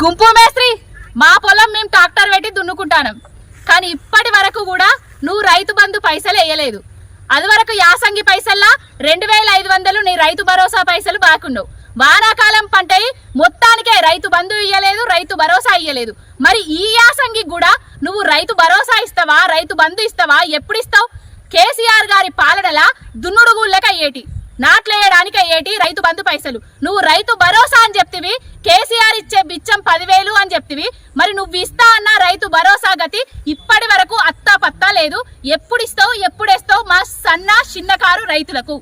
గుంపు మేస్త్రి మా పొలం మేము ట్రాక్టర్ పెట్టి దున్నుకుంటాను. కానీ ఇప్పటి వరకు కూడా నువ్వు రైతు బంధు పైసలు వేయలేదు. అది వరకు యాసంగి పైసల్లా రెండు వేల ఐదు వందలు నీ రైతు భరోసా పైసలు బాకుండవు వానాకాలం పంటై మొత్తానికే రైతు బంధు ఇయ్యలేదు రైతు భరోసా ఇయ్యలేదు. మరి ఈ యాసంగి కూడా నువ్వు రైతు భరోసా ఇస్తావా రైతు బంధు ఇస్తావా ఎప్పుడు ఇస్తావు కేసీఆర్ గారి పాలనలా దున్నుడుగుళ్ళక ఏటి నాట్లేయడానికి ఏటి రైతు బంధు పైసలు. నువ్వు రైతు భరోసా అని చెప్తివి కేసీఆర్ పదివేలు అని చెప్తివి. మరి నువ్వు ఇస్తా అన్న రైతు భరోసా గతి ఇప్పటి వరకు అత్తా పత్తా లేదు. ఎప్పుడు ఇస్తావు ఎప్పుడేస్తావు మా సన్న చిన్న కారు రైతులకు.